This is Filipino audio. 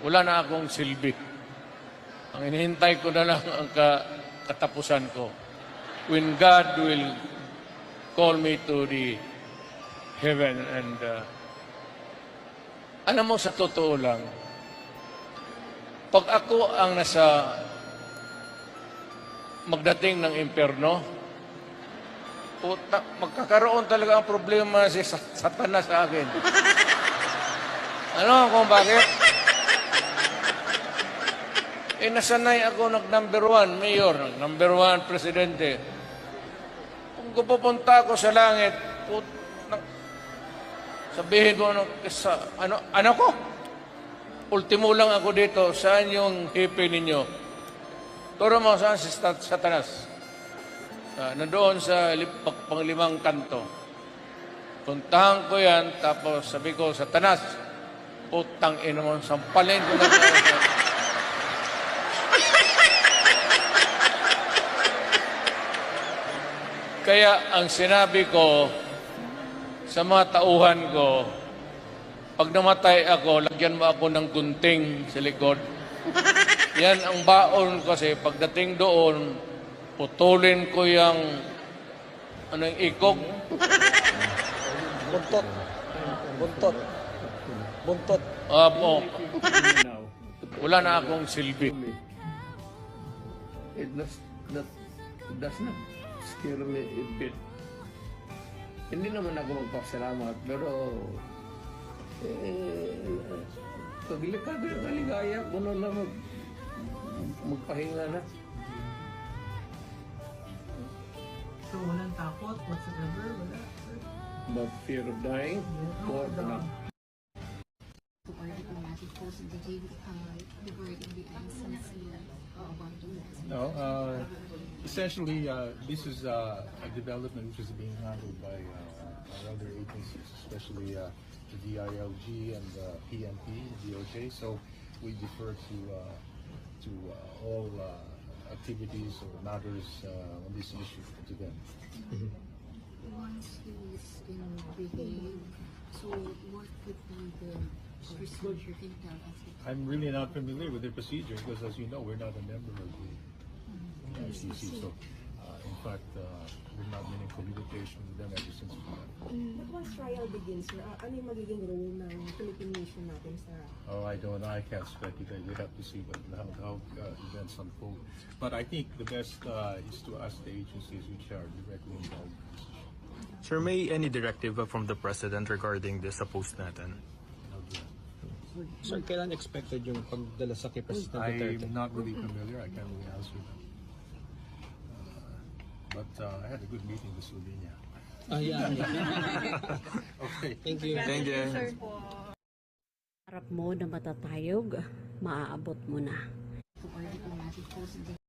wala na akong silbi. Ang inihintay ko na lang ang ka- katapusan ko. When God will call me to the heaven and uh, alam mo sa totoo lang, pag ako ang nasa magdating ng impyerno, puta, magkakaroon talaga ang problema si Sa- Satanas sa akin. ano kung bakit? Eh, nasanay ako nag number one, mayor, nag number one, presidente. Kung pupunta ako sa langit, put, na- sabihin mo, ano, sa, ano, ano ko? Ultimo lang ako dito, saan yung hipi ninyo? Turo mo, saan si Sat- Satanas? Uh, nandoon sa lip- pag- panglimang kanto. Puntahan ko yan, tapos sabi ko, Satanas, putang ina mo, sampalin ko na Kaya ang sinabi ko sa mga tauhan ko, pag namatay ako, lagyan mo ako ng gunting sa likod. Yan ang baon kasi pagdating doon, putulin ko yung ano yung ikog. Buntot. Buntot. Buntot. Apo. Wala na akong silbi. It does not, it does not scare me a bit. Hindi naman ako magpasalamat, pero eh, pag likado yung kaligaya, ko na lang mag, magpahinga na. So, walang takot whatsoever, wala. But fear of dying, or not. uh, No, uh, essentially, uh, this is uh, a development which is being handled by uh, our other agencies, especially uh, the DILG and the PNP, DOJ. So we defer to uh, to uh, all uh, activities or matters uh, on this issue to them. Once he's in Brigade, so what could be the procedure can? I'm really not familiar with the procedure because, as you know, we're not a member of the ICC. So, uh, in fact, uh, we've not been in communication with them ever since we left. But once trial begins, sir, ah, ano yung magiging role ng Philippine nation natin sa... Oh, I don't. Know. I can't speculate. We have to see what, how, how uh, events unfold. But I think the best uh, is to ask the agencies which are directly involved. in this. Sir, may any directive uh, from the President regarding this supposed post natin? I'll do that. Sir, kailan expected yung pagdala sa kay President Duterte? I'm not really familiar. I can't really answer that. But uh, I had a good meeting with Slovenia. Yeah, yeah. Okay. Thank you. Thank you. Harap mo na matatayog, maaabot mo na.